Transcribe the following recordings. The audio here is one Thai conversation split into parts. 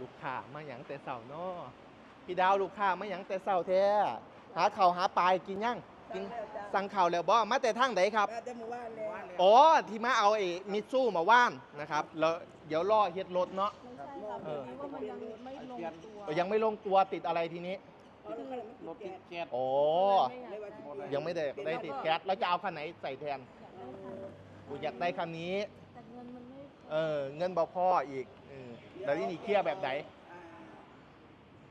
ลูกค้ามาหยังแต่เสาเนาะพี่ดาวลูกค้ามาหยังแต่เสาแท้หาข้าวหาปลายกินยังกินสั่งข้าวแล้วบ่มาแต่ทางไหนครับ มาแต่หมู่บ้านแล้วอ๋อที่มาเอาไอ้มิตซูมาว่านนะครับแล้วเดี๋ยวรอเฮ็ดรถเนาะไม่ใช่ค่ะเออทีนี้ว่ามันยังไม่ลงตัวเออยังไม่ลงตัวติดอะไรทีนี้เอารถคันนั้นรมาถติติดดแก๊สแก๊สโอ้เลยว่าสิยังไม่ได้ได้ติดแก๊สแล้วจะเอาคันไหนใส่แทนกูอยากได้คันนี้ แต่เงินมันไม่ เออเงินบ่พออีกเออแล้วที่นี่เคียร์แบบไหนอ่า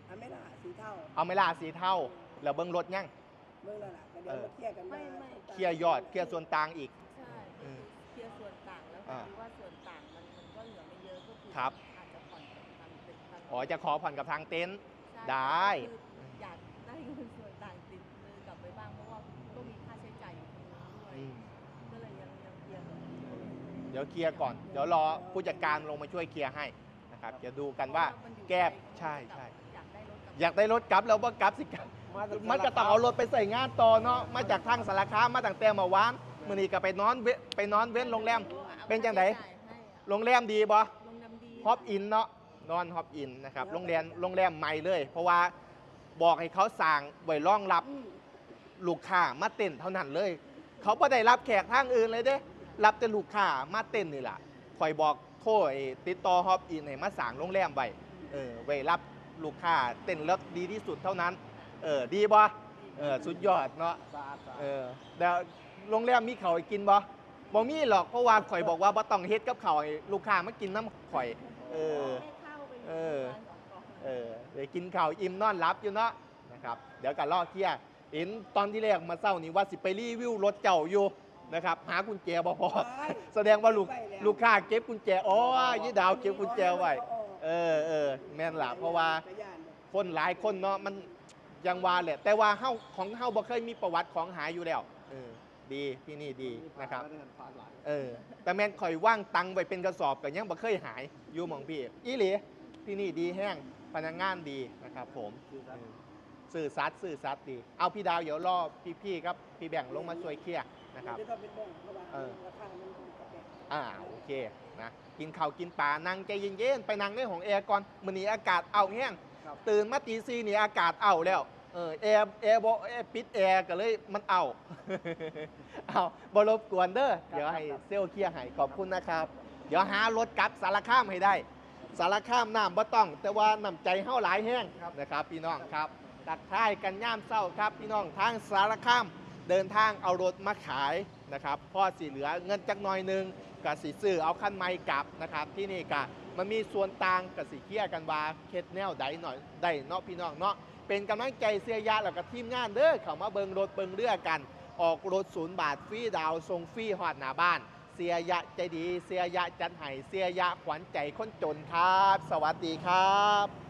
อันไม่ล่ะสีเท่าเอาไหม่ล่ะสีเท่า แล้วเบิ้งรถยังเมื่อแล้วล่ะก็เดี๋ยวมาเคลียร์กันไม่ไม่เคียร์ยอดเคียร์ส่วนต่างอีก ใช่ก็คือเคลียร์ส่วนต่างแล้วพอ่าอดีว่าส่วนต่างมันมันก็เหลือไม่เยอะก็คือครับ อาจจะผ่อนพันเป็นพันอ๋อจะขอผ่อนกับทางเต็นท์ ใช่ได้ คือ เดี๋ยวเคลียร์ก่อน เดี๋ยวรอผู้จัดการลงมาช่วยเคลียร์ให้นะครับ เดี๋ยวดูกันว่าเพระมันอยู่แก้ไกลใช่ใช่อยากได้รถกลับอยากได้รถกลับแล้วว่ากลับสิกลับมันก็ต้องเอารถไปใส่งานต่อเนาะ มาจากทางสารคามมาตั้งแต่เมื่อวานมื้อนี้ก็ไปนอนเวไปนอนเว้นโรงแรม เป็นจังไดโรงแรมดีบ่โรงแรมดีฮอปอินเนาะ นอนฮอปอินนะครับ โรงแรมโรงแรมใหม่เลย เพราะว่าบอกให้เขาสั่งไว้รองรับอืมลูกค้ามาเต้นเท่านั้นเลย เขาไม่ได้รับแขกทางอื่นเลยเด้ รับแต่ลูกค้ามาเต้นนี่แหละคอยบอกโทรไอ้ติดต่อฮอปอินให้มาสั่งโรงแรมไว้เออไว้รับลูกค้าเต้นแล้วดีที่สุดเท่านั้น เออดีบ่เออสุดยอดเนาะสะอาดสะอาดเออแล้วโรงแรมมีเขาวให้กินบ่บ่มีหรอกเพราะว่าข่อยบอกว่าบ่ต้องเฮ็ดกับเขาวให้ลูกค้ามากินน้ำข่อย เออให้เข้าไปเออเออเดี๋ยวกินข้าวอิ่มนอนหลับอยู่เนาะนะครับ เดี๋ยวกันลอกเคลียร์เห็นตอนที่แรกมาเศร้านี่ว่าสิไปรีวิวรถเจ้าอยู่ นะครับหากุญแจบ่พอแสดงว่าลูกลูกค้าเก็บกุญแจอ๋อยี่ดาวเก็บกุญแจไว้เออเออแม่นล่ะเพราะว่าจักรยานเนี่ยคนหลายคนเนาะมันยังว่าแหละ แต่ว่าเฮาของเฮาบ่เคยมีประวัติของหายอยู่แล้วเออดีที่นี่ดีนะครับไม่ได้เห็นผ่านหลายเออแต่แม่นข่อยว่างตังไว้เป็นกระสอบก็ยังบ่เคยหายอยู่หมองพี่อีหลีที่นี่ดีแห้งพนักงานดีนะครับผมคือครับ สื่อซัดสื่อซัดดีเอาพี่ดาวเดี๋ยวรอพี่ๆครับพี่แบ่งลงมาช่วยเคลียร์นะครับเดี๋ยวต้องเป็นบ้องเพราะว่าเออราคามันกระแปะอ่าโอเคนะกินข้าวกินปลานั่งใจเย็นๆไปนั่งในห้องแอร์ก่อนมื้อนี้อากาศเอาแห้งครับตื่นมาตีซีนี่อากาศเอาแล้วเออแอร์แอร์บ่แอร์ปิดแอร์ก็เลยมันเอาเอาบ่รบกวนเด้อเดี๋ยวให้เซลลเคลียร์ให้ขอบคุณนะครับ เดี๋ยวหารถกลับสารคามให้ได้ สารคามน้ำบ่ต้อง แต่ว่าน้ำใจเฮาหลายแห้งนะครับ พี่น้องครับ ตักทายกันย่ามเศร้าครับ พี่น้องทางสารคามเดินทางเอารถมาขายนะครับพ่อสีเหลือเงินจักหน่อยหนึงกับสีซื้อเอาคันไม้กลับนะครับที่นี่กะมันมีส่วนต่างกับสีเคียกันว่าเคสแนวใดหน่อยได้เนาะพี่น้องเนาะเป็นกำลังใจเสียยาแล้วกับทีมงานเด้อเขามาเบิงรถเบิงเรือกัน ออกรถศูนย์บาทฟรีดาวน์ส่งฟรีฮอดหน้าบ้าน เสียยะใจดี เสียยะจันไห้เสียยะขวัญใจคนจนครับ สวัสดีครับ